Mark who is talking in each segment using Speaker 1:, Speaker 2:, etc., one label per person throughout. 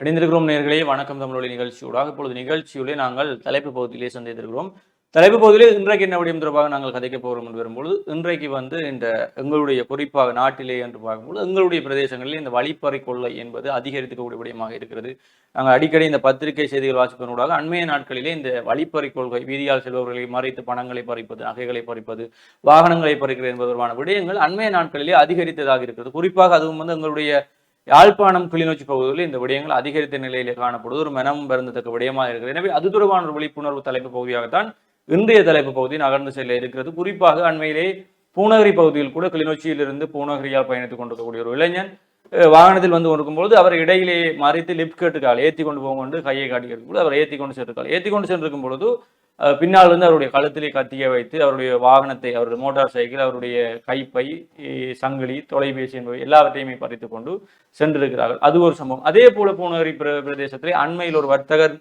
Speaker 1: இணைந்திருக்கிறோம் நேர்களே. வணக்கம் தமிழொலி நிகழ்ச்சியூடாக. இப்பொழுது நிகழ்ச்சியுள்ளே நாங்கள் தலைப்பு பகுதியிலே சந்தித்திருக்கிறோம். தலைப்பு பகுதியிலே இன்றைக்கு என்ன விடயம் தொடர்பாக நாங்கள் கதைக்க போகிறோம் என்று வரும்பொழுது இன்றைக்கு வந்து இந்த எங்களுடைய குறிப்பாக நாட்டிலே என்று பார்க்கும்போது எங்களுடைய பிரதேசங்களில் இந்த வழிப்பறை கொள்ளை என்பது அதிகரித்துக்கூடிய விடயமாக இருக்கிறது. நாங்கள் அடிக்கடி இந்த பத்திரிகை செய்திகள் வாசிப்பதனூடாக அண்மைய நாட்களிலே இந்த வழிப்பறை கொள்கை வீதியால் செல்பவர்களை மறைத்து பணங்களை பறிப்பது நகைகளை பறிப்பது வாகனங்களை பறிக்கிறது என்பதற்கான விடயங்கள் அண்மைய நாட்களிலே அதிகரித்ததாக இருக்கிறது. குறிப்பாக அதுவும் வந்து எங்களுடைய யாழ்ப்பாணம் கிளிநொச்சி பகுதிகளில் இந்த விடயங்கள் அதிகரித்த நிலையிலே காணப்படுவது ஒரு மனம் வருந்தத்தக்க விடயமாக இருக்கிறது. எனவே அது தொடர்பான ஒரு விழிப்புணர்வு தலைப்பு பகுதியாகத்தான் இன்றைய தலைப்பு பகுதி நகர்ந்து செல்ல இருக்கிறது. குறிப்பாக அண்மையிலே பூநகரி பகுதியில் கூட கிளிநொச்சியிலிருந்து பூநகரியால் பயணித்துக் கொண்டிருக்கக்கூடிய ஒரு இளைஞன் வாகனத்தில் வந்து கொண்டிருக்கும்போது அவர் இடையிலே மறைத்து லிப்ட் கேட்டுக்காள் ஏற்றி கொண்டு போகும்போது கையை காட்டி பொழுது அவர் ஏற்றி கொண்டு சென்றிருக்காள் ஏற்றி கொண்டு சென்றிருக்கும் பொழுது பின்னால் வந்து அவருடைய கழுத்திலே கத்திய வைத்து அவருடைய வாகனத்தை அவருடைய மோட்டார் சைக்கிள் அவருடைய கைப்பை சங்கிலி தொலைபேசி என்பவை எல்லாவற்றையுமே பறித்து கொண்டு சென்றிருக்கிறார்கள். அது ஒரு சம்பவம். அதே போல பூநகரி பிர பிரதேசத்திலே அண்மையில் ஒரு வர்த்தகர்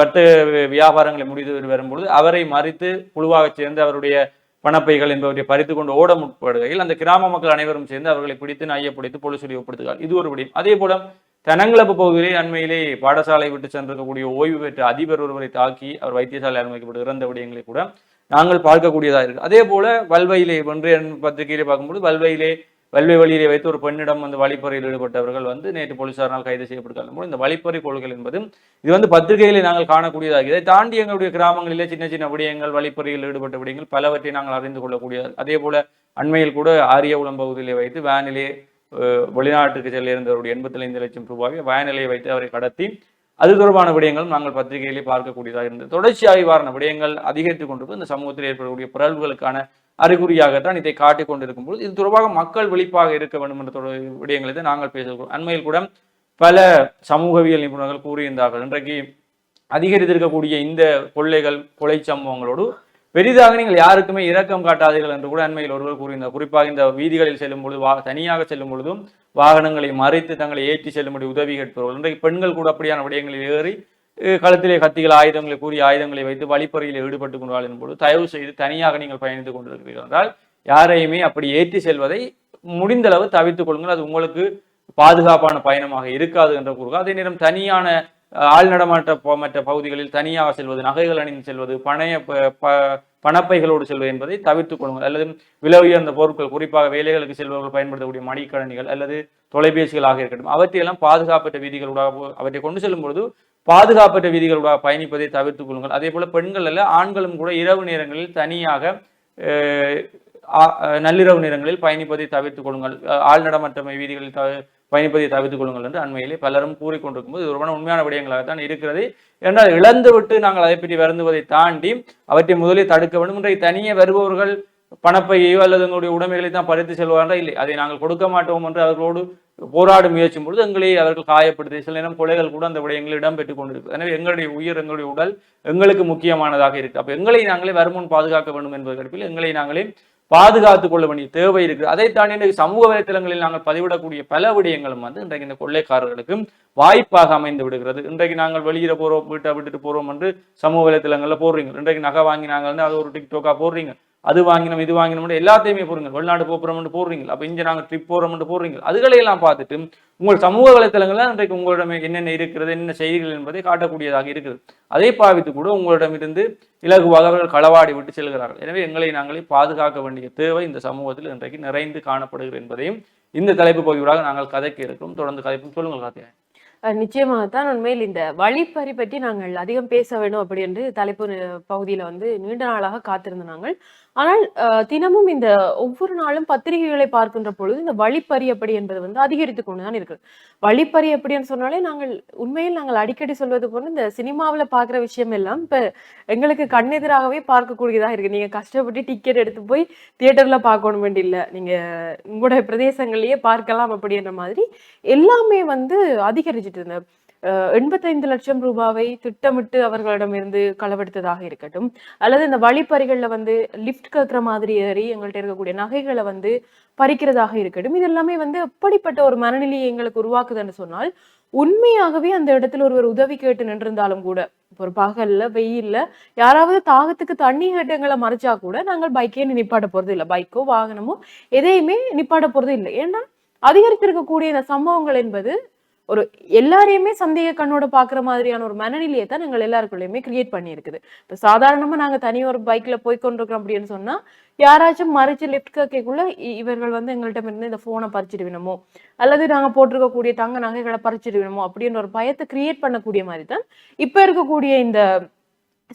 Speaker 1: வர்த்தக வியாபாரங்களை முடித்து வரும்பொழுது அவரை மறித்து குழுவாக சேர்ந்து அவருடைய பணப்பைகள் என்பவற்றை பறித்து கொண்டு ஓட முற்படுகையில் அந்த கிராம மக்கள் அனைவரும் சேர்ந்து அவர்களை பிடித்து நையப்பிடித்து போலீசுடைய ஒப்படுத்துகிறார் இது ஒரு விடயம். அதே போல தெனங்கிழப்பு பகுதியிலே அண்மையிலே பாடசாலை விட்டு சென்றிருக்கக்கூடிய ஓய்வு பெற்ற அதிபர் ஒருவரை தாக்கி அவர் வைத்தியசாலை அனுமதிக்கப்பட்டு இறந்த விடயங்களை கூட நாங்கள் பார்க்கக்கூடியதாக இருக்கு. அதே போல வல்வையிலே ஒன்றிய பத்திரிகையிலே பார்க்கும்போது வல்வையிலே வல்வை வழியை வைத்து ஒரு பெண்ணிடம் வந்து வழிப்பறையில் ஈடுபட்டவர்கள் வந்து நேற்று போலீசாரால் கைது செய்யப்பட்டிருக்காங்க இந்த வழிப்பறை கொள்கைகள் என்பது இது வந்து பத்திரிகையில் நாங்கள் காணக்கூடியதாக இதை தாண்டி எங்களுடைய கிராமங்களிலே சின்ன சின்ன விடயங்கள் வழிப்பறையில் ஈடுபட்ட விடயங்கள் பலவற்றை நாங்கள் அறிந்து கொள்ளக்கூடியது. அதே போல அண்மையில் கூட ஆரியகுளம் பகுதியிலே வைத்து வேனிலே வெளிநாட்டுக்கு செல்ல இருந்தவருடைய எண்பத்தி ஐந்து லட்சம் ரூபாயை வயநிலையை வைத்து அவரை கடத்தி அது தொடர்பான விடயங்களும் நாங்கள் பத்திரிகையிலே பார்க்கக்கூடியதாக இருந்தது. தொடர்ச்சியாக இவ்வாறான விடயங்கள் அதிகரித்துக் கொண்டிருக்கும் இந்த சமூகத்தில் ஏற்படக்கூடிய பிறழ்வுகளுக்கான அறிகுறியாகத்தான் இதை காட்டிக் கொண்டிருக்கும் போது இது தொடர்பாக மக்கள் விழிப்பாக இருக்க வேண்டும் என்ற தொடர் விடயங்களை தான் நாங்கள் பேசுகிறோம் அண்மையில் கூட பல சமூகவியல் நிபுணர்கள் கூறியிருந்தார்கள். இன்றைக்கு அதிகரித்திருக்கக்கூடிய இந்த கொள்ளைகள் கொலை சம்பவங்களோடு பெரிதாக நீங்கள் யாருக்குமே இரக்கம் காட்டாதீர்கள் என்று கூட அண்மையில் ஒருவர் கூறியிருந்தார் குறிப்பாக இந்த வீதிகளில் செல்லும் பொழுது வா தனியாக செல்லும் பொழுதும் வாகனங்களை மறைத்து தங்களை ஏற்றி செல்லும்படி உதவி கேட்பவர்கள். இன்றைக்கு பெண்கள் கூட அப்படியான விடயங்களில் ஏறி களத்திலே கத்திகள் ஆயுதங்களை கூறி ஆயுதங்களை வைத்து வழிப்பறையில் ஈடுபட்டு கொண்டாலும் பொழுது தயவு செய்து தனியாக நீங்கள் பயணித்துக் கொண்டிருக்கிறீர்கள் என்றால் யாரையுமே அப்படி ஏற்றி செல்வதை முடிந்தளவு தவித்துக் கொள்ளுங்கள். அது உங்களுக்கு பாதுகாப்பான பயணமாக இருக்காது என்ற கூறுகள் அதே நேரம் தனியான ஆள் நடமாட்ட மற்ற பகுதிகளில் தனியாக செல்வது நகைகள் அணிந்து செல்வது பணைய ப- ப- பணப்பைகளோடு செல்வது என்பதை தவிர்த்துக் கொள்ளுங்கள். அல்லது விலை உயர்ந்த பொருட்கள் குறிப்பாக வேலைகளுக்கு செல்பவர்கள் பயன்படுத்தக்கூடிய மடிக்கணினிகள் அல்லது தொலைபேசிகளாக இருக்கட்டும் அவற்றையெல்லாம் பாதுகாப்பற்ற வீதிகளூடாக அவற்றை கொண்டு செல்லும் பொழுது பாதுகாப்பற்ற வீதிகளூடாக பயணிப்பதை தவிர்த்துக் கொள்ளுங்கள். அதே போல பெண்கள் அல்ல ஆண்களும் கூட இரவு நேரங்களில் தனியாக நள்ளிரவு நேரங்களில் பயணிப்பதை தவிர்த்துக் கொள்ளுங்கள். ஆள் நடமாட்டமை வீதிகளில் பயணிப்பதை தவிர்த்துக் கொள்ளுங்கள் என்று அண்மையிலே பலரும் கூறிக்கொண்டிருக்கும்போது இது ஒரு உண்மையான விடயங்களாகத்தான் இருக்கிறது. என்றால் இழந்துவிட்டு நாங்கள் அதை பற்றி வருந்துவதை தாண்டி அவற்றை முதலில் தடுக்க வேண்டும். இன்றைக்கு தனியே வருபவர்கள் பணப்பையோ அல்லது எங்களுடைய உடைமைகளை தான் பறித்து செல்வார்கள்? இல்லை. அதை நாங்கள் கொடுக்க மாட்டோம் என்று அவர்களோடு போராட முயற்சியும் பொழுது எங்களை அவர்கள் காயப்படுத்தி சில நேரம் கொலைகள் கூட அந்த விடயங்களில் இடம்பெற்றுக் கொண்டிருக்கு எனவே எங்களுடைய உயிர் எங்களுடைய உடல் எங்களுக்கு முக்கியமானதாக இருக்கு. அப்போ எங்களை நாங்களே வருமுன் பாதுகாக்க வேண்டும் என்பது எங்களை நாங்களே பாதுகாத்துக் கொள்ள வேண்டிய தேவை இருக்கு அதை தாண்டி இன்றைக்கு சமூக வலைத்தளங்களில் நாங்கள் பதிவிடக்கூடிய பல விடயங்களும் வந்து இன்றைக்கு இந்த கொள்ளைக்காரர்களுக்கு வாய்ப்பாக அமைந்து விடுகிறது. இன்றைக்கு நாங்கள் வெளியிட போகிறோம் வீட்டை விட்டுட்டு போகிறோம் என்று சமூக வலைத்தளங்களில் போடுறீங்க. இன்றைக்கு நகை வாங்கினாங்கன்னு அது ஒரு டிக்டோக்காக போடுறீங்க. அது வாங்கினோம் இது வாங்கினோம் எல்லாத்தையுமே போடுங்க வெளிநாடு போகிறோம்னு போடுறீங்க அப்போ இங்கே நாங்கள் ட்ரிப் போகிறோம்னு போடுறீங்க அதுகளையெல்லாம் பார்த்துட்டு உங்கள் சமூக வலைத்தளங்களில் இன்றைக்கு உங்களிடம் என்னென்ன இருக்கிறது என்னென்ன செய்திகள் என்பதை காட்டக்கூடியதாக இருக்குது. அதை பாவித்து கூட உங்களிடமிருந்து இலகுவாக அவர்கள் களவாடி விட்டு செல்கிறார்கள். எனவே எங்களை நாங்களே பாதுகாக்க வேண்டிய தேவை இந்த சமூகத்தில் இன்றைக்கு நிறைந்து காணப்படுகிறது என்பதையும் இந்த தலைப்பு பகுதியூடாக நாங்கள் கதைக்க இருக்கிறோம். தொடர்ந்து கதைப்பும். சொல்லுங்கள் காத்தியா
Speaker 2: நிச்சயமாக நிச்சயமாகத்தான் உண்மையில் இந்த வழிப்பறி பற்றி நாங்கள் அதிகம் பேச வேண்டும் அப்படி என்று தலைப்பு பகுதியில் வந்து நீண்ட நாளாக காத்திருந்த நாங்கள். ஆனால் அஹ், தினமும் இந்த ஒவ்வொரு நாளும் பத்திரிகைகளை பார்க்கின்ற பொழுது இந்த வழிப்பறி அப்படி என்பது வந்து அதிகரித்து கொண்டுதான் இருக்கு. வழிப்பறி அப்படின்னு சொன்னாலே நாங்கள் உண்மையில் நாங்கள் அடிக்கடி சொல்வது போல இந்த சினிமாவுல பார்க்குற விஷயம் எல்லாம் இப்போ எங்களுக்கு கண்ணெதிராகவே பார்க்கக்கூடியதாக இருக்கு. நீங்க கஷ்டப்பட்டு டிக்கெட் எடுத்து போய் தியேட்டர்ல பார்க்கணும் வேண்டிய இல்ல. நீங்க உங்களுடைய பிரதேசங்கள்லயே பார்க்கலாம் அப்படின்ற மாதிரி எல்லாமே வந்து அதிகரிச்சிட்டு இருந்தேன் எண்பத்தைந்து லட்சம் ரூபாவை திட்டமிட்டு அவர்களிடமிருந்து களவெடுத்ததாக இருக்கட்டும். அல்லது இந்த வழிப்பறிகளில் வந்து லிஃப்ட் கேட்குற மாதிரி ஏறி எங்கள்கிட்ட இருக்கக்கூடிய நகைகளை வந்து பறிக்கிறதாக இருக்கட்டும். இது எல்லாமே வந்து எப்படிப்பட்ட ஒரு மனநிலையை எங்களுக்கு உருவாக்குதுன்னு சொன்னால் உண்மையாகவே அந்த இடத்துல ஒருவர் உதவி கேட்டு நின்றிருந்தாலும் கூட ஒரு பகல்ல வெயில்ல யாராவது தாகத்துக்கு தண்ணி கேட்டங்களை மறைச்சா கூட நாங்கள் பைக்கே நிப்பாட்ட போறது இல்லை. பைக்கோ வாகனமோ எதையுமே நிப்பாட்ட போறது இல்லை. ஏன்னா அதிகரித்திருக்கக்கூடிய இந்த சம்பவங்கள் என்பது ஒரு எல்லாரையுமே சந்தேக கண்ணோட பாக்குற மாதிரியான ஒரு மனநிலையை தான் எங்கள் எல்லாருக்குள்ளயுமே கிரியேட் பண்ணியிருக்குது. இப்ப சாதாரணமா நாங்க தனி ஒரு பைக்ல போய் கொண்டிருக்கிறோம் அப்படின்னு சொன்னா யாராச்சும் மறைச்சு லெஃப்ட் கேக்குள்ள இவர்கள் வந்து எங்கள்கிட்ட இருந்து இந்த போனை பறிச்சிடுவினமோ வேணுமோ அல்லது நாங்க போட்டிருக்கக்கூடிய தங்க நகைகளை பறிச்சிட்டு அப்படின்ற ஒரு பயத்தை கிரியேட் பண்ணக்கூடிய மாதிரி தான் இப்ப இருக்கக்கூடிய இந்த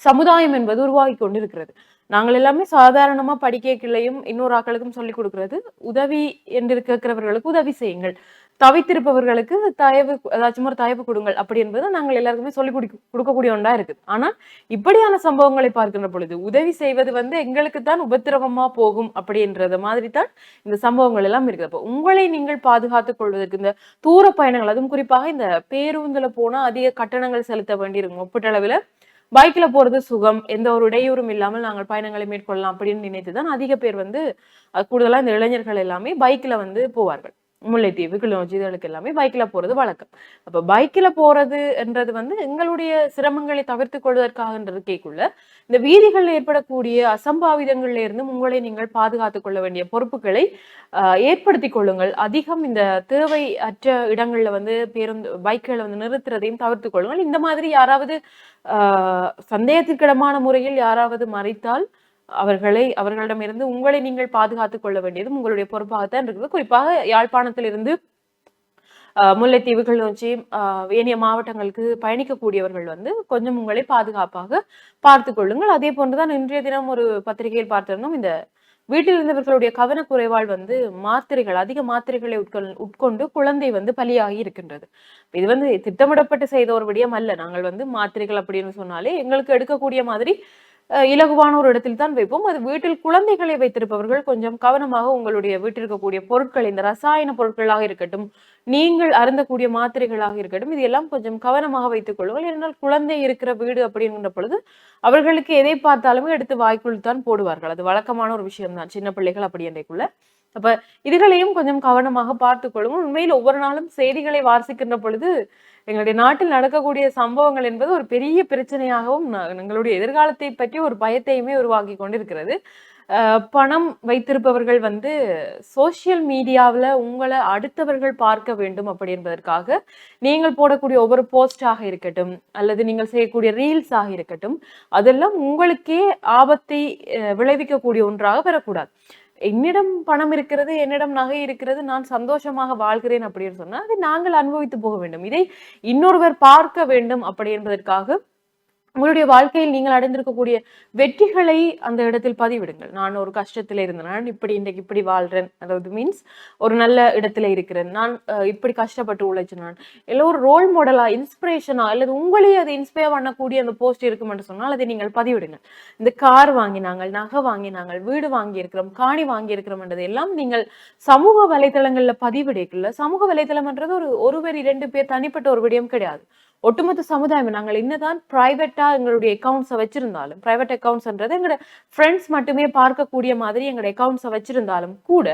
Speaker 2: சமுதாயம் என்பது உருவாகி கொண்டிருக்கிறது. நாங்கள் எல்லாமே சாதாரணமா படிக்கலையும் இன்னொரு ஆக்களுக்கும் சொல்லி கொடுக்கிறது உதவி என்று கேட்கிறவர்களுக்கு உதவி செய்யுங்கள். தவித்திருப்பவர்களுக்கு தயவு ஏதாச்சும் ஒரு தயவு கொடுங்கள். அப்படி என்பது நாங்கள் எல்லாருக்குமே சொல்லி குடி கொடுக்கக்கூடிய ஒன்றா இருக்குது. ஆனா இப்படியான சம்பவங்களை பார்க்கின்ற பொழுது உதவி செய்வது வந்து எங்களுக்கு தான் உபத்திரவமா போகும் அப்படின்றத மாதிரி தான் இந்த சம்பவங்கள் எல்லாம் இருக்குது. அப்போ உங்களை நீங்கள் பாதுகாத்துக் கொள்வதற்கு இந்த தூர பயணங்கள் அதுவும் குறிப்பாக இந்த பேருந்துல போனா அதிக கட்டணங்கள் செலுத்த வேண்டியிருக்கும். ஒப்பீட்டளவில் பைக்கில் போகிறது சுகம் எந்த ஒரு இடையூறும் இல்லாமல் நாங்கள் பயணங்களை மேற்கொள்ளலாம் அப்படின்னு நினைத்துதான் அதிக பேர் வந்து கூடுதலாக இந்த இளைஞர்கள் எல்லாமே பைக்கில் வந்து போவார்கள். முல்லைத்தீவு கிளிநொச்சி இதுகளுக்கு எல்லாமே பைக்ல போறது வழக்கம். அப்போ பைக்ல போறது என்றது வந்து எங்களுடைய சிரமங்களை தவிர்த்து கொள்வதற்காகன்றதுக்கேக்குள்ள இந்த வீதிகளில் ஏற்படக்கூடிய அசம்பாவிதங்கள்ல இருந்து உங்களை நீங்கள் பாதுகாத்துக் கொள்ள வேண்டிய பொறுப்புகளை ஏற்படுத்தி ஏற்படுத்திக் கொள்ளுங்கள். அதிகம் இந்த தேவை அற்ற இடங்கள்ல வந்து பேருந்து பைக்குகளை வந்து நிறுத்துறதையும் தவிர்த்து கொள்ளுங்கள். இந்த மாதிரி யாராவது ஆஹ், சந்தேகத்திற்கிடமான முறையில் யாராவது மறைத்தால் அவர்களை அவர்களிடமிருந்து உங்களை நீங்கள் பாதுகாத்துக் கொள்ள வேண்டியதும் உங்களுடைய பொறுப்பாகத்தான் இருக்குது. குறிப்பாக யாழ்ப்பாணத்திலிருந்து முல்லைத்தீவுகள் நோக்கி ஏனைய மாவட்டங்களுக்கு பயணிக்கக்கூடியவர்கள் வந்து கொஞ்சம் உங்களை பாதுகாப்பாக பார்த்து கொள்ளுங்கள். அதே போன்றுதான் இன்றைய தினம் ஒரு பத்திரிகையில் பார்த்திருந்தோம். இந்த வீட்டில் இருந்தவர்களுடைய கவனக்குறைவால் வந்து மாத்திரைகள் அதிக மாத்திரைகளை உட்கொள் உட்கொண்டு குழந்தை வந்து பலியாகி இருக்கின்றது. இது வந்து திட்டமிடப்பட்டு செய்த ஒரு விடயம் அல்ல. நாங்கள் வந்து மாத்திரைகள் அப்படின்னு சொன்னாலே எங்களுக்கு எடுக்கக்கூடிய மாதிரி இலகுவான ஒரு இடத்தில் தான் வைப்போம். அது வீட்டில் குழந்தைகளை வைத்திருப்பவர்கள் கொஞ்சம் கவனமாக உங்களுடைய வீட்டில் இருக்கக்கூடிய பொருட்கள் இந்த ரசாயன பொருட்களாக இருக்கட்டும் நீங்கள் அருந்தக்கூடிய மாத்திரைகளாக இருக்கட்டும் இதெல்லாம் கொஞ்சம் கவனமாக வைத்துக் கொள்ளுங்கள். ஏனால் குழந்தை இருக்கிற வீடு அப்படிங்கிற பொழுது அவர்களுக்கு எதை பார்த்தாலுமே எடுத்து வாய்க்குள் தான் போடுவார்கள். அது வழக்கமான ஒரு விஷயம் தான் சின்ன பிள்ளைகள் அப்படி என்றைக்குள்ள. அப்ப இதுகளையும் கொஞ்சம் கவனமாக பார்த்துக் கொள்ளுங்கள். உண்மையில் ஒவ்வொரு நாளும் செய்திகளை வாசிக்கின்ற பொழுது எங்களுடைய நாட்டில் நடக்கக்கூடிய சம்பவங்கள் என்பது ஒரு பெரிய பிரச்சனையாகவும் எங்களுடைய எதிர்காலத்தை பற்றி ஒரு பயத்தையுமே உருவாக்கி கொண்டிருக்கிறது. பணம் வைத்திருப்பவர்கள் வந்து சோஷியல் மீடியாவில் உங்களை அடுத்தவர்கள் பார்க்க வேண்டும் அப்படி என்பதற்காக நீங்கள் போடக்கூடிய ஒவ்வொரு போஸ்டாக இருக்கட்டும் அல்லது நீங்கள் செய்யக்கூடிய ரீல்ஸாக இருக்கட்டும் அதெல்லாம் உங்களுக்கே ஆபத்தை விளைவிக்கக்கூடிய ஒன்றாக பெறக்கூடாது. என்னிடம் பணம் இருக்கிறது என்னிடம் நகை இருக்கிறது நான் சந்தோஷமாக வாழ்கிறேன் அப்படின்னு சொன்னால் அதை நாங்கள் அனுபவித்து போக வேண்டும். இதை இன்னொருவர் பார்க்க வேண்டும் அப்படி என்பதற்காக உங்களுடைய வாழ்க்கையில் நீங்கள் அடைந்திருக்கக்கூடிய வெற்றிகளை அந்த இடத்தில் பதிவிடுங்கள். நான் ஒரு கஷ்டத்தில் இருந்தேன் நான் இப்படி இன்றைக்கு இப்படி வாழ்றேன். அதாவது மீன்ஸ் ஒரு நல்ல இடத்துல இருக்கிறேன். நான் இப்படி கஷ்டப்பட்டு உழைச்சேன். நான் இல்லை ஒரு ரோல் மாடலா இன்ஸ்பிரேஷனா அல்லது உங்களையே அதை இன்ஸ்பயர் பண்ணக்கூடிய அந்த போஸ்ட் இருக்கும் என்று சொன்னால் அதை நீங்கள் பதிவிடுங்கள். இந்த கார் வாங்கினாங்கள் நகை வாங்கினாங்கள் வீடு வாங்கியிருக்கிறோம் காணி வாங்கியிருக்கிறோம் என்றது எல்லாம் நீங்கள் சமூக வலைதளங்களில் பதிவிடைக்குள்ள சமூக வலைதளம்ன்றது ஒரு ஒருவர் இரண்டு பேர் தனிப்பட்ட ஒரு விடயம் கிடையாது. ஒட்டுமொத்த சமுதாயம் நாங்கள் என்னதான் பிரைவேட்டா எங்களுடைய அக்கௌண்ட்ஸை வச்சிருந்தாலும் பிரைவேட் அக்கௌண்ட்ஸ்ன்றது எங்களோட ஃப்ரெண்ட்ஸ் மட்டுமே பார்க்கக்கூடிய மாதிரி எங்களுடைய அக்கௌண்ட்ஸை வச்சிருந்தாலும் கூட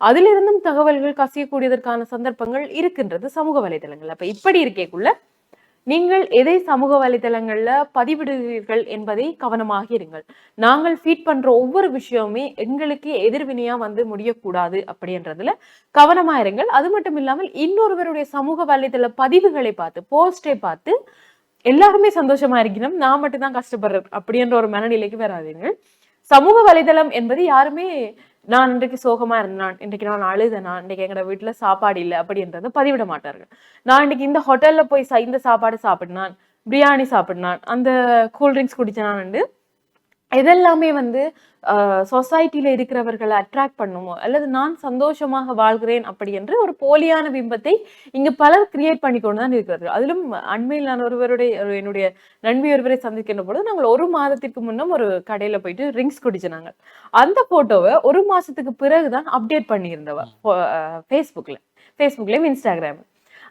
Speaker 2: அதிலிருந்தும் தகவல்கள் கசியக்கூடியதற்கான சந்தர்ப்பங்கள் இருக்கின்றது சமூக வலைதளங்கள் அப்ப இப்படி இருக்கேக்குள்ள நீங்கள் எதை சமூக வலைதளங்களில் பதிவிடுகிறீர்கள் என்பதை கவனமாக இருங்கள். நாங்கள் ஃபீட் பண்ற ஒவ்வொரு விஷயமுமே எங்களுக்கு எதிர்வினையா வந்து முடியக்கூடாது அப்படின்றதுல கவனமா இருங்கள். அது மட்டும் இல்லாமல் இன்னொருவருடைய சமூக வலைதள பதிவுகளை பார்த்து போஸ்டை பார்த்து எல்லாருமே சந்தோஷமா இருக்கணும். நான் மட்டும்தான் கஷ்டப்படுறேன் அப்படின்ற ஒரு மனநிலைக்கு வராதீங்க சமூக வலைதளம் என்பது யாருமே நான் இன்றைக்கு சோகமா இருந்தேன் இன்றைக்கு நான் அழுதேனா இன்றைக்கு எங்க வீட்டுல சாப்பாடு இல்லை அப்படின்றத பதிவிட மாட்டார்கள். நான் இன்னைக்கு இந்த ஹோட்டல்ல போய் இந்த சாப்பாடு சாப்பிடுனான் பிரியாணி சாப்பிடுனான் அந்த கூல்ட்ரிங்க்ஸ் குடிச்சான் இதெல்லாமே வந்து சொசைட்டில இருக்கிறவர்களை அட்ராக்ட் பண்ணுமோ? அல்லது நான் சந்தோஷமாக வாழ்கிறேன் அப்படி என்று ஒரு போலியான பிம்பத்தை இங்கு பலர் கிரியேட் பண்ணி கொண்டு தான் இருக்கிறார்கள். அதிலும் அண்மையில் நான் ஒருவருடைய ஒரு என்னுடைய நண்பி ஒருவரை சந்திக்கின்ற பொழுது நாங்கள் ஒரு மாதத்திற்கு முன்னும் ஒரு கடையில போயிட்டு ட்ரிங்க்ஸ் குடிச்சினாங்க அந்த போட்டோவை ஒரு மாசத்துக்கு பிறகுதான் அப்டேட் பண்ணியிருந்தவ ஃபேஸ்புக்ல ஃபேஸ்புக்லயும் இன்ஸ்டாகிராம்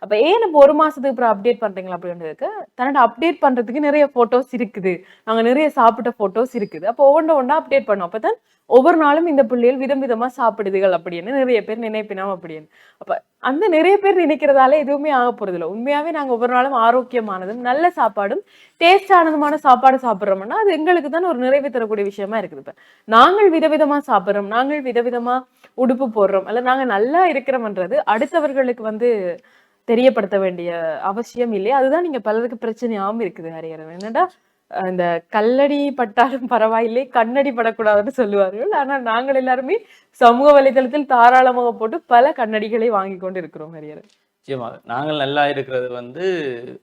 Speaker 2: அப்போ ஏன் நம்ம ஒரு மாதத்துக்கு அப்புறம் அப்டேட் பண்ணுறீங்களா அப்படின்றதுக்கு தன்னோட அப்டேட் பண்ணுறதுக்கு நிறைய ஃபோட்டோஸ் இருக்குது. நாங்கள் நிறைய சாப்பிட்ட ஃபோட்டோஸ் இருக்குது. அப்போ ஒவ்வொன்றா ஒன்றா அப்டேட் பண்ணோம் அப்பதான் ஒவ்வொரு நாளும் இந்த பிள்ளைகள் விதம் விதமாக சாப்பிடுதுகள் அப்படின்னு நிறைய பேர் நினைப்பினோம் அப்படின்னு. அப்போ அந்த நிறைய பேர் நினைக்கிறதால எதுவுமே ஆக போகிறதில்ல உண்மையாகவே நாங்கள் ஒவ்வொரு நாளும் ஆரோக்கியமானதும் நல்ல சாப்பாடும் டேஸ்டானதுமான சாப்பாடு சாப்பிட்றோம்னா அது எங்களுக்கு தான் ஒரு நிறைவு தரக்கூடிய விஷயமா இருக்குது இப்போ. நாங்கள் விதவிதமாக சாப்பிட்றோம். நாங்கள் விதவிதமாக உடுப்பு போடுறோம். அல்ல நாங்கள் நல்லா இருக்கிறோம்ன்றது அடுத்தவர்களுக்கு வந்து தெரியப்படுத்த வேண்டிய அவசியம் இல்லை அதுதான் நீங்க பலருக்கு பிரச்சனையாம இருக்குது ஹரியரன் என்னடா இந்த கல்லடி பட்டாலும் பரவாயில்லை கண்ணடி படக்கூடாதுன்னு சொல்லுவார்கள். ஆனால் நாங்கள் எல்லாருமே சமூக வலைதளத்தில் தாராளமாக போட்டு பல கண்ணடிகளை வாங்கி கொண்டு இருக்கிறோம் ஹரியரன்
Speaker 1: நிச்சயமாக நாங்கள் நல்லா இருக்கிறது வந்து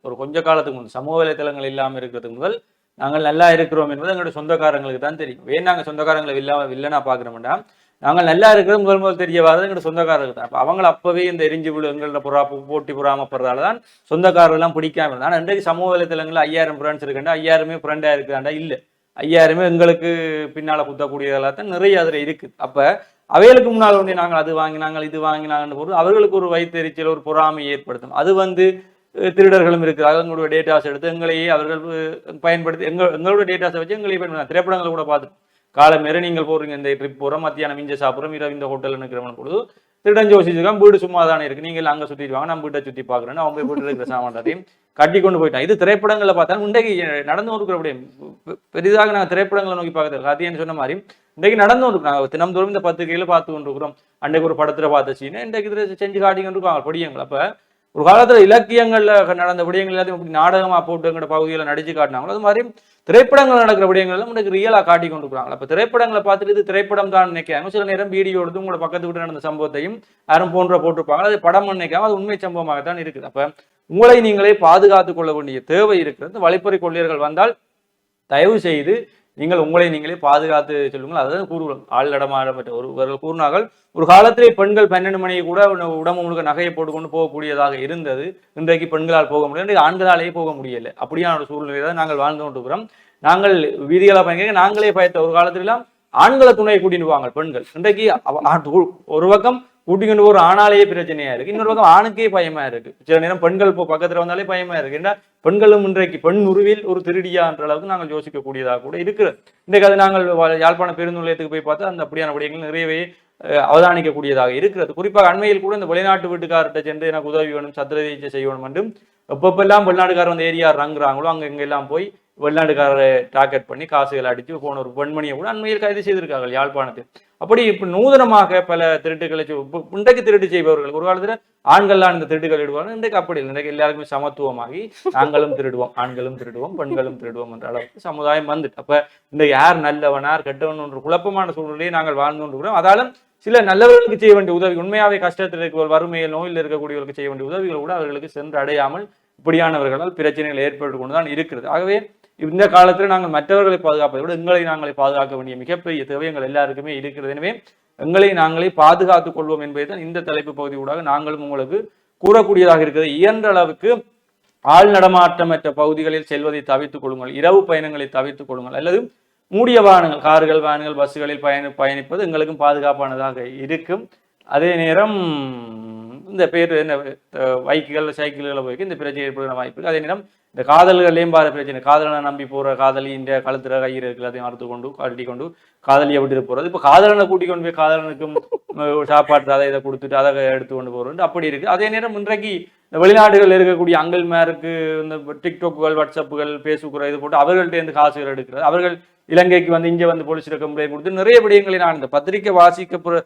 Speaker 1: ஒரு கொஞ்ச காலத்துக்கு முன் சமூக வலைத்தளங்கள் இல்லாமல் இருக்கிறது முதல் நாங்கள் நல்லா இருக்கிறோம் என்பது எங்களுடைய சொந்தக்காரங்களுக்கு தான் தெரியும். ஏன் நாங்கள் சொந்தக்காரங்களை இல்லாமல் இல்லைன்னா பார்க்குறோம்னா நாங்கள் நல்லா இருக்கிறது முதல் முதல் தெரிய வராது எங்களோட சொந்தக்காரர்கள் தான். அப்போ அவங்கள அப்பவே இந்த எரிஞ்சு விழு எங்களோட புறா போட்டி புறாமப்படுறதால தான் சொந்தக்காரர்கள்லாம் பிடிக்காம இருந்தால் ஆனால் இன்றைக்கு சமூக வலைத்தளங்களில் ஐயாயிரம் ஃப்ரெண்ட்ஸ் இருக்குண்டா ஐயாயிரமே ஃப்ரெண்டாக இருக்குதாண்டா? இல்லை. ஐயாயிரமே எங்களுக்கு பின்னால குத்தக்கூடியதெல்லாம் தான் நிறைய அதில் இருக்குது அப்போ அவைகளுக்கு முன்னால் வந்து நாங்கள் அது வாங்கி நாங்கள் இது வாங்கினாங்கன்னு போது அவர்களுக்கு ஒரு வயிற்றுச்சல் ஒரு பொறாமை ஏற்படுத்தும். அது வந்து திருடர்களும் இருக்கிறார்கள் எங்களுடைய டேட்டாஸ் எடுத்து எங்களையே அவர்கள் பயன்படுத்தி எங்கள் எங்களோட டேட்டாஸை வச்சு எங்களையே பயன்படுத்த திரைப்படங்களை கூட பார்த்து காலமேற நீங்கள் போறீங்க இந்த ட்ரிப் போகிறோம் மத்தியானம் இஞ்ச சாப்பிட்றோம் இரவு இந்த ஹோட்டலில் நிற்கிறவன் பொழுது திருடன் வீடு சும்மா தானே இருக்கு நீங்கள் அங்கே சுற்றிட்டு வாங்க நம்ம வீட்டை சுற்றி பார்க்குறேன்னு அவங்க வீட்டில் இருக்கிற சாமான்டையும் கட்டி கொண்டு போயிட்டான். இது திரைப்படங்களை பார்த்தா இன்றைக்கு நடந்து இருக்கிற அப்படியே பெரிதாக நாங்கள் திரைப்படங்களை நோக்கி பார்க்கறது அது சொன்ன மாதிரி இன்றைக்கு நடந்து கொண்டு நாங்கள் இந்த பத்திரிகையில பார்த்து கொண்டு இருக்கிறோம் அன்றைக்கு ஒரு படத்துல பார்த்த சீனை இன்றைக்கு இதில் செஞ்சு காட்டி கொண்டு இருக்காங்க பொடியங்கள் ஒரு காலத்துல இலக்கியங்கள்ல நடந்த விடயங்கள் எல்லாத்தையும் இப்படி நாடகமா போட்டுங்கிற பகுதியில நடிச்சு காட்டினாங்களோ அது மாதிரி திரைப்படங்கள் நடக்கிற விடயங்கள் உங்களுக்கு ரியலாக ரியலா காட்டி கொண்டு இருக்கிறாங்க அப்ப திரைப்படங்களை பார்த்துட்டு இது திரைப்படம் தான் நினைக்கிறாங்க சில நேரம் வீடியோ எடுத்து உங்களோட பக்கத்து வீட்டு நடந்த சம்பவத்தையும் யாரும் போன்ற போட்டிருப்பாங்க. அது படம் நினைக்காம அது உண்மை சம்பவமாகத்தான் இருக்குது. அப்ப உங்களை நீங்களே பாதுகாத்துக் கொள்ள வேண்டிய தேவை இருக்கிறது. வழிப்பறி கொள்ளையர்கள் வந்தால் தயவு செய்து நீங்கள் உங்களை நீங்களே பாதுகாத்து சொல்லுங்கள். அதாவது கூறுவோம் ஆள் நடமாடப்பட்ட ஒருவர்கள் கூறினார்கள் ஒரு காலத்திலே பெண்கள் பன்னெண்டு மணியை கூட உடம்பு முழுக்க நகையை போட்டுக்கொண்டு போகக்கூடியதாக இருந்தது. இன்றைக்கு பெண்களால் போக முடியல இன்றைக்கு ஆண்களாலேயே போக முடியல அப்படியான ஒரு சூழ்நிலையில தான் நாங்கள் வாழ்ந்து கொண்டிருக்கிறோம். நாங்கள் வீதிகளை பயணிக்க நாங்களே பயத்த ஒரு காலத்திலாம் ஆண்களை துணையை கூட்டிட்டு போவாங்க பெண்கள். இன்றைக்கு ஆ- ஒரு பக்கம் கூட்டிக்கொண்டு ஒரு ஆணாலேயே பிரச்சனையா இருக்கு. இன்னொரு பக்கம் ஆணுக்கே பயமா இருக்கு. சில நேரம் பெண்கள் இப்போ பக்கத்துல வந்தாலே பயமா இருக்கு. ஏன்னா பெண்களும் இன்றைக்கு பெண் உருவில் ஒரு திருடியான்ற அளவுக்கு நாங்கள் யோசிக்கக்கூடியதாக கூட இருக்கிறது. இன்றைக்கு அது நாங்கள் யாழ்ப்பாண பேருந்து நிலையத்துக்கு போய் பார்த்தா அந்த அப்படியான விடயங்கள் நிறையவே அவதானிக்கக்கூடியதாக இருக்கிறது. குறிப்பாக அண்மையில் கூட இந்த வெளிநாட்டு வீட்டுக்காரர்கிட்ட சென்று எனக்கு உதவி வேணும் சத்திர செய்யணும் என்றும் எப்பப்பெல்லாம் வெளிநாட்டுக்காரர் வந்து ஏரியா ரங்குறாங்களோ அங்கே இங்க எல்லாம் போய் வெளிநாட்டுக்காரரை டார்கெட் பண்ணி காசுகளை அடித்து போன ஒரு பெண்மணியை கூட அண்மையில் கைது செய்திருக்கார்கள் யாழ்ப்பாணத்தில். அப்படி இப்போ நூதனமாக பல திருட்டுகளை இன்றைக்கு திருட்டு செய்பவர்கள் ஒரு காலத்தில் ஆண்கள்லாம் இந்த திருட்டுகள் இடுவாங்க இன்றைக்கு அப்படி இல்லை. இன்றைக்கு எல்லாருக்குமே சமத்துவமாகி நாங்களும் திருடுவோம் ஆண்களும் திருடுவோம் பெண்களும் திருடுவோம் என்ற அளவுக்கு சமுதாயம் வந்துட்டு. அப்ப இந்த யார் நல்லவன் யார் கெட்டவன் என்று குழப்பமான சூழ்நிலையை நாங்கள் வாழ்ந்து கொண்டிருக்கிறோம். அதாலும் சில நல்லவர்களுக்கு செய்ய வேண்டிய உதவி உண்மையாவே கஷ்டத்தில் இருக்கிற வறுமையில் நோயில் இருக்கக்கூடியவர்களுக்கு செய்ய வேண்டிய உதவிகள் கூட அவர்களுக்கு சென்று அடையாமல் இப்படியானவர்களால் பிரச்சனைகள் ஏற்பட்டு கொண்டு தான் இருக்கிறது. ஆகவே இந்த காலத்தில் நாங்கள் மற்றவர்களை பாதுகாப்பதை விட எங்களை நாங்களே பாதுகாக்க வேண்டிய மிகப்பெரிய தேவை எங்கள் எல்லாருக்குமே இருக்கிறது. எனவே எங்களை நாங்களே பாதுகாத்துக் கொள்வோம் என்பதை தான் இந்த தலைப்பு பகுதி ஊடாக நாங்களும் உங்களுக்கு கூறக்கூடியதாக இருக்கிறது. இயன்ற அளவுக்கு ஆள் நடமாட்டமற்ற பகுதிகளில் செல்வதை தவிர்த்துக் கொள்ளுங்கள். இரவு பயணங்களை தவிர்த்துக் கொள்ளுங்கள். அல்லது மூடிய வாகனங்கள் கார்கள் வாகனங்கள் பஸ்ஸுகளில் பயணி பயணிப்பது எங்களுக்கும் பாதுகாப்பானதாக இருக்கும். அதே நேரம் இந்த பேர் என்ன பைக்குகள் சைக்கிள்களை போய்க்கு இந்த பிரச்சனை ஏற்படுகிற வாய்ப்பு அதே நேரம் இந்த காதல்கள்லையும் பாரு பிரச்சனை. காதலனை நம்பி போற காதலி இந்த கழுத்துற கயிறு இருக்கு எல்லாத்தையும் அறுத்து கொண்டு கட்டி கொண்டு காதலியை விட்டுட்டு போறது. இப்போ காதலனை கூட்டி கொண்டு போய் காதலனுக்கும் அஹ், சாப்பாட்டு அதை இதை கொடுத்துட்டு அதை எடுத்து கொண்டு போறது அப்படி இருக்கு. அதே நேரம் இன்றைக்கு இந்த வெளிநாடுகளில் இருக்கக்கூடிய அங்கல்மாருக்கு இந்த டிக்டாக்குகள் வாட்ஸ்அப்புகள் ஃபேஸ்புக் இது போட்டு அவர்கள்ட்ட இருந்து காசுகள் எடுக்கிறது. அவர்கள் இலங்கைக்கு வந்து இங்கே வந்து போலீஸ் கம்ப்ளைண்ட் கொடுத்து நிறைய விடயங்களை நான் இந்த பத்திரிக்கை வாசிக்க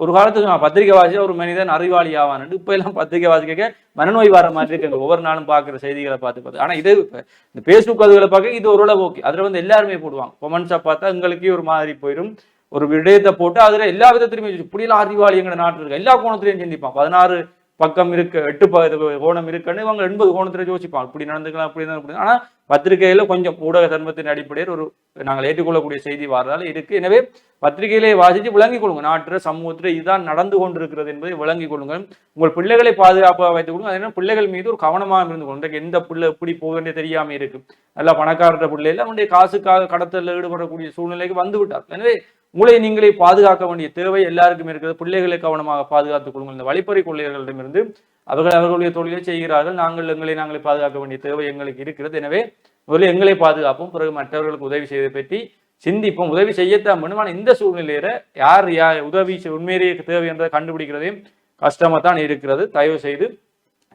Speaker 1: ஒரு காலத்துக்கு நான் பத்திரிக்கை வாசிச்சா ஒரு மனிதன் அறிவாளி ஆவான் இப்போ எல்லாம் பத்திரிக்கை வாசிக்க மனநோய் வர மாதிரி இருக்குங்க ஒவ்வொரு நாளும் பார்க்குற செய்திகளை பார்த்து பார்த்து. ஆனா இது இப்ப இந்த ஃபேஸ்புக் அதுகளை பார்க்க இது ஓரளவு ஓகே அதுல வந்து எல்லாருமே போடுவாங்க. கொமெண்ட்ஸை பார்த்தா எங்களுக்கே ஒரு மாதிரி போயிடும் ஒரு விடயத்தை போட்டு அதுல எல்லா விதத்திலுமே இப்படியெல்லாம் அறிவாளி எங்க நாட்டில் இருக்கு எல்லா கோணத்திலையும் சிந்திப்பான் பதினாறு பக்கம் இருக்கு எட்டு ப கோணம் இருக்குன்னு இவங்க எண்பது கோணத்துல யோசிப்பாங்க. இப்படி நடந்துக்கலாம் அப்படி நடந்துக்கலாம் ஆனா பத்திரிகையில கொஞ்சம் ஊடக தர்மத்தின் அடிப்படையில் ஒரு நாங்கள் ஏற்றுக்கொள்ளக்கூடிய செய்தி வரதால இருக்கு. எனவே பத்திரிகையிலே வாசித்து விளங்கிக் கொள்ளுங்க நாட்டில் சமூகத்தில் இதுதான் நடந்து கொண்டிருக்கிறது என்பதை விளங்கிக் கொள்ளுங்கள். உங்கள் பிள்ளைகளை பாதுகாப்பாக வைத்துக் கொள்ளுங்க அதனால் பிள்ளைகள் மீது ஒரு கவனமாக இருந்து கொள்ளுங்க எந்த பிள்ளை எப்படி போக தெரியாமல் தெரியாம இருக்கு. நல்லா பணக்காரர பிள்ளைகள் அவனுடைய காசுக்காக கடத்தலில் ஈடுபடக்கூடிய சூழ்நிலைக்கு வந்து விட்டார் எனவே உங்களை நீங்களே பாதுகாக்க வேண்டிய தேவை எல்லாருக்கும் இருக்கிறது. பிள்ளைகளை கவனமாக பாதுகாத்துக் கொள்ளுங்கள். இந்த வழிப்பறை கொள்ளையர்களிடமிருந்து அவர்கள் அவர்களுடைய தொழிலை செய்கிறார்கள். நாங்கள் எங்களை நாங்களே பாதுகாக்க வேண்டிய தேவை எங்களுக்கு இருக்கிறது. எனவே முதல்ல எங்களை பாதுகாப்போம். பிறகு மற்றவர்களுக்கு உதவி செய்வதை பற்றி சிந்திப்போம். உதவி செய்யத்தான் வேணும் இந்த சூழ்நிலையில யார் யார் உதவி உண்மையிலேயே தேவை என்றதை கண்டுபிடிக்கிறதையும் கஷ்டமா தான் இருக்கிறது. தயவு செய்து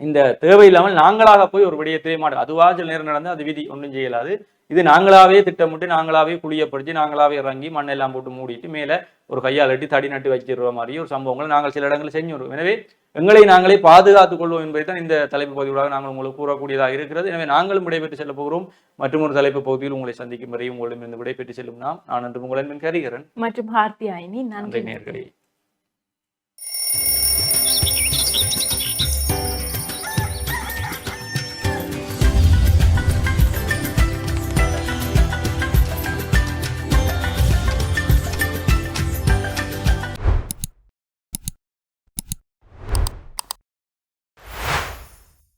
Speaker 1: இந்த தேவையில்லாமல் நாங்களாக போய் ஒரு விடயத்தை மாட்டோம். அதுவாக சில நேரம் நடந்து அது விதி. ஒன்றும் செய்யலாது. இது நாங்களாவே திட்டமிட்டு நாங்களாவே குழியப்படுத்தி நாங்களாவே இறங்கி மண்ணெல்லாம் போட்டு மூடிட்டு மேலே ஒரு கையால் எட்டி தடி நட்டு வச்சிடுற மாதிரி ஒரு சம்பவங்களை நாங்கள் சில இடங்களில் செஞ்சு வருவோம். எனவே எங்களை நாங்களே பாதுகாத்துக் கொள்வோம் என்பதை தான் இந்த தலைப்பு பகுதியோட நாங்கள் உங்களுக்கு கூறக்கூடியதாக இருக்கிறது. எனவே நாங்களும் விடைபெற்று செல்ல போகிறோம். மற்றும் ஒரு தலைப்பு பகுதியில் உங்களை சந்திக்கும் வரை உங்களிடமிருந்து விடைபெற்று செல்லும் நாம். நான் என்று உங்களின் கரிகரன்.
Speaker 3: மற்றும்
Speaker 1: நன்றி. நேர்களே.